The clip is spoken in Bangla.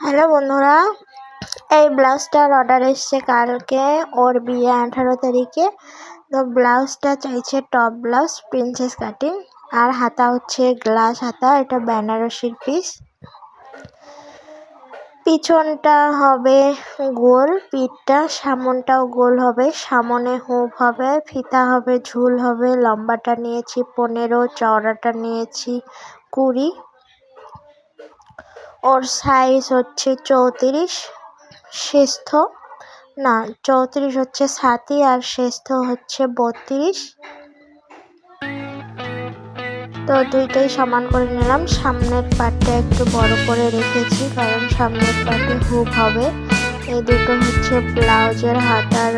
হ্যালো বন্ধুরা, এই ব্লাউজটার অর্ডার এসছে কালকে, ওর বিয়ে আঠারো তারিখে। তো ব্লাউজটা চাইছে টপ ব্লাউজ প্রিন্সেস কাটিং আর হাতা হচ্ছে গ্লাস হাতা, এটা বেনারসির পিস পিছনটা হবে গোল, পিঠটা সামনটাও গোল হবে, সামনে হুপ হবে, ফিতা হবে, ঝুল হবে, লম্বাটা নিয়েছি পনেরো, চওড়াটা নিয়েছি কুড়ি। ওর সাইজ হচ্ছে চৌত্রিশ শেষ্ঠ না, চৌত্রিশ হচ্ছে সাতি আর শেষ্ঠ হচ্ছে বত্রিশ। তো দুইটাই সমান করে নিলাম। সামনের পাটটা একটু বড় করে রেখেছি, কারণ সামনের পাটে হুপ হবে। এই দুটো হচ্ছে ব্লাউজের হাতার